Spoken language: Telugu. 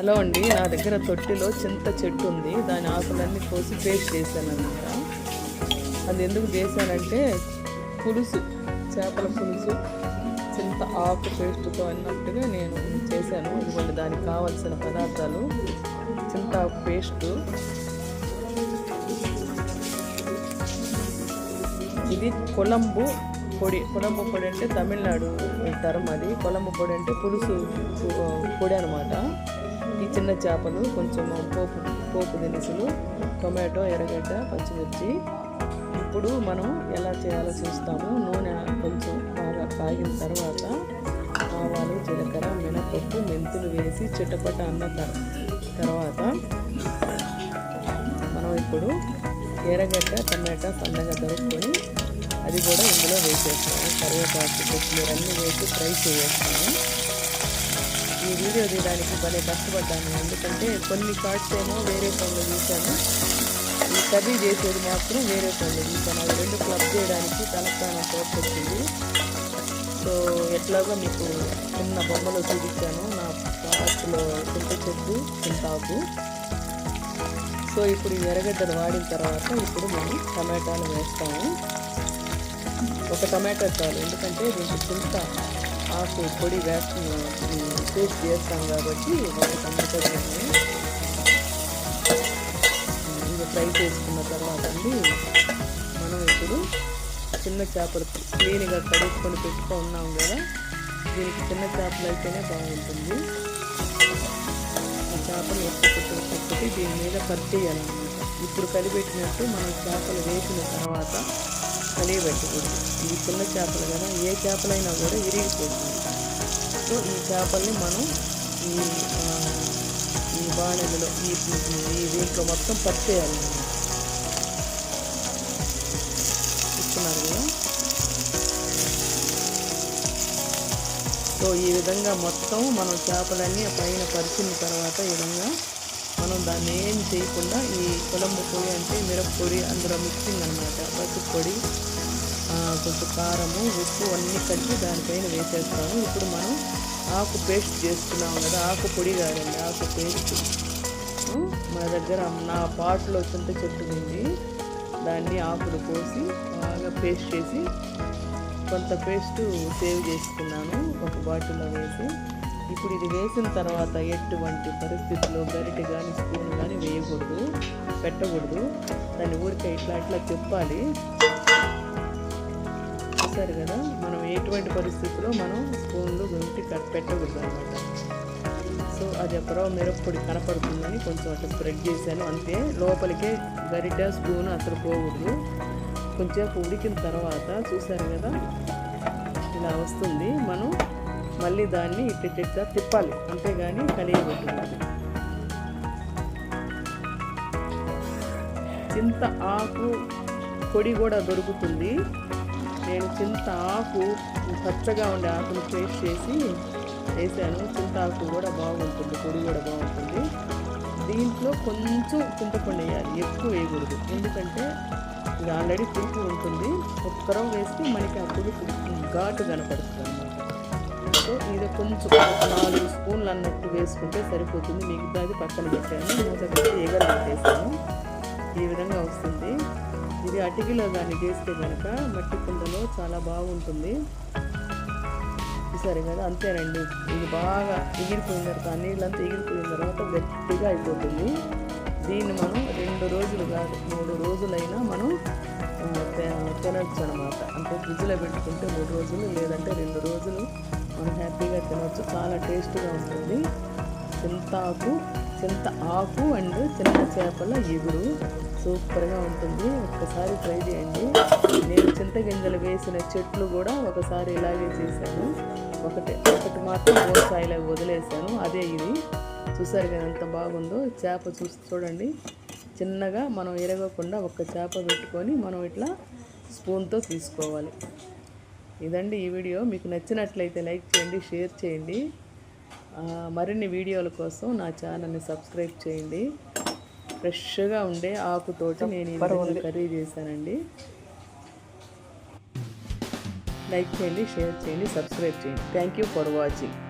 హలో అండి నా దగ్గర తొట్టిలో చింత చెట్టు ఉంది. దాని ఆకులన్నీ కోసి పేస్ట్ చేశాను అనమాట అది ఎందుకు చేశానంటే పులుసు చేపల పులుసు చింత ఆకు పేస్ట్తో అన్నట్టుగా నేను చేశాను. ఇదిగోండి దానికి కావాల్సిన పదార్థాలు చింత ఆకు పేస్టు. ఇది కొలంబు పొడి. కొలంబు పొడి అంటే తమిళనాడు తరం అది. కొలంబు పొడి అంటే పులుసు పొడి అనమాట చిన్న చేపలు కొంచెం పోపు పోపు దినుసులు టొమాటో ఎర్రగడ్డ పచ్చిమిర్చి. ఇప్పుడు మనం ఎలా చేయాలో చూస్తాము. నూనె కొంచెం బాగా కాగిన తర్వాత ఆవాలు జీలకర్ర మినపప్పు మెంతులు వేసి చిట్టపట అన్న తర్వాత మనం ఇప్పుడు ఎర్రగడ్డ టమాటా సన్నగా దొరుకుని అది కూడా ఇందులో వేసేస్తాము. కరివేపాకు కొత్తిమీర అన్నీ వేసి ఫ్రై చేసేస్తాము. ఈ వీడియో తీయడానికి భలే కష్టపడ్డాను. ఎందుకంటే కొన్ని షార్ట్స్ ఏమో వేరే ఫోన్లో తీశాను. ఈ కర్రీ చేసేది మాత్రం వేరే ఫోన్లో తీశాను. అవి రెండు క్లబ్ చేయడానికి తలస్థానం తోడ్కొచ్చింది సో ఎట్లాగో మీకు చిన్న బొమ్మలో చూపించాను. నా పార్ట్లో చింత చెట్టు చింతాకు సో ఇప్పుడు ఈ ఎర్రగడ్డలు వాడిన తర్వాత ఇప్పుడు మనం టమాటాలు వేస్తాము. ఒక టమాటా చాలు. ఎందుకంటే దీనికి చింత ఆకు పొడి వేస్తున్నాం పేస్ట్ చేస్తాం కాబట్టి ఒక టమాటా ఇది ఫ్రై చేసుకున్న తర్వాత అండి మనం ఇప్పుడు చిన్న చేపలు క్లీన్గా కడుక్కొని పెట్టుకున్నాం కదా దీనికి చిన్న చేపలు అయితేనే బాగుంటుంది. ఆ చేపలు ఒక్కొక్కటి ఒక్కొక్కటి దీని మీద కట్ చేయాలన్నమాట ఇప్పుడు కలిపెట్టినట్టు మనం చేపలు వేసిన తర్వాత కలియబెట్టకూడదు ఇవి చిన్న చేపలు కదా ఏ చేపలైనా కూడా విరిగిపోతుంది సో ఈ చేపల్ని మనం ఈ ఈ బాణెలలో ఈ ఈ దీంట్లో మొత్తం పట్టేయాలి. ఇస్తున్నారు కదా? సో ఈ విధంగా మొత్తం మనం చేపలన్నీ పైన పరిచిన తర్వాత ఈ విధంగా మనం దాన్ని ఏం చేయకుండా ఈ కొలంబు పొడి అంటే మిరప్పొడి అందులో మిక్సింగ్ అనమాట పసుపు పొడి కొంచెం కారము ఉప్పు అన్నీ కలిపి దానిపైన వేసేస్తాము. ఇప్పుడు మనం ఆకు పేస్ట్ చేసుకున్నాం కదా ఆకు పొడి కాదండి ఆకు పేస్ట్. మన దగ్గర నా పాటలో చింత చెట్టు ఉంది. దాన్ని ఆకులు కోసి బాగా పేస్ట్ చేసి కొంత పేస్ట్ సేవ్ చేసుకున్నాను. ఒక బాటిల్లో వేసి. ఇప్పుడు ఇది వేసిన తర్వాత ఎటువంటి పరిస్థితుల్లో గరిటె కానీ స్పూన్ కానీ వేయకూడదు పెట్టకూడదు. దాన్ని ఊరికే ఇట్లా ఇట్లా చెప్పాలి చూసారు కదా? మనం ఎటువంటి పరిస్థితుల్లో మనం స్పూన్లు గంటి పెట్టకూడదు అనమాట సో అది ఎప్పుడో మిరప్పొడి కనపడుతుందని కొంచెం అట్లా స్ప్రెడ్ చేశాను. అంతే. లోపలికే గరిటె స్పూన్ అసలు పోకూడదు. కొంచెం ఉడికిన తర్వాత చూసారు కదా? ఇలా వస్తుంది. మనం మళ్ళీ దాన్ని ఇట్లా తిప్పాలి. అంతేగాని కలియబెట్టుకోవాలి చింత ఆకు పొడి కూడా దొరుకుతుంది. నేను చింత ఆకు పచ్చగా ఉండే ఆకును పేస్ట్ చేసి వేసాను. చింత ఆకు కూడా బాగుంటుంది పొడి కూడా బాగుంటుంది. దీంట్లో కొంచెం చింతపండు వేయాలి ఎక్కువ వేయకూడదు. ఎందుకంటే ఇది ఆల్రెడీ పులుపు ఉంటుంది. ఒక్కరం వేస్తే మనకి ఆ పులుపు ఘాటు కనపడుతుంది అనమాట ఇది కొంచెం నాలుగు స్పూన్లు అన్నట్టు వేసుకుంటే సరిపోతుంది. మిగతాది పక్కన పెట్టాను. మూత పెట్టి ఎగర పెట్టేసాను ఈ విధంగా వస్తుంది. ఇది అటికిలో దాన్ని చేస్తే కనుక మట్టి కుండలో చాలా బాగుంటుంది. సరే కదా అంతేనండి. ఇది బాగా ఎగిరిపోయిన తర్వాత నీళ్ళంతా ఎగిరిపోయిన తర్వాత గట్టిగా అయిపోతుంది. దీన్ని మనం రెండు రోజులు కాదు మూడు రోజులైనా మనం తినచ్చు అనమాట అంటే ఫ్రిడ్జ్లో పెట్టుకుంటే మూడు రోజులు లేదంటే రెండు రోజులు మనం హ్యాపీగా తినవచ్చు చాలా టేస్ట్గా ఉంటుంది. చింతాకు చింత ఆకు అండ్ చిన్న చేపల ఎగురు. సూపర్గా ఉంటుంది. ఒక్కసారి ట్రై చేయండి. నేను చింతగింజలు వేసిన చెట్లు కూడా ఒకసారి ఇలాగే చేశాను. ఒకటి ఒకటి మాత్రం బోన్సాయిలో వదిలేశాను. అదే ఇది. చూసారు కదా ఎంత బాగుందో. చేప చూసి చూడండి. చిన్నగా మనం ఎరగకుండా ఒక చేప పెట్టుకొని మనం ఇట్లా స్పూన్తో తీసుకోవాలి. ఇదండి ఈ వీడియో. మీకు నచ్చినట్లయితే లైక్ చేయండి షేర్ చేయండి. మరిన్ని వీడియోల కోసం నా ఛానల్ని సబ్స్క్రైబ్ చేయండి. ఫ్రెష్గా ఉండే ఆకుతోటి నేను ఈ కర్రీ చేశానండి. లైక్ చేయండి షేర్ చేయండి సబ్స్క్రైబ్ చేయండి. Thank you for watching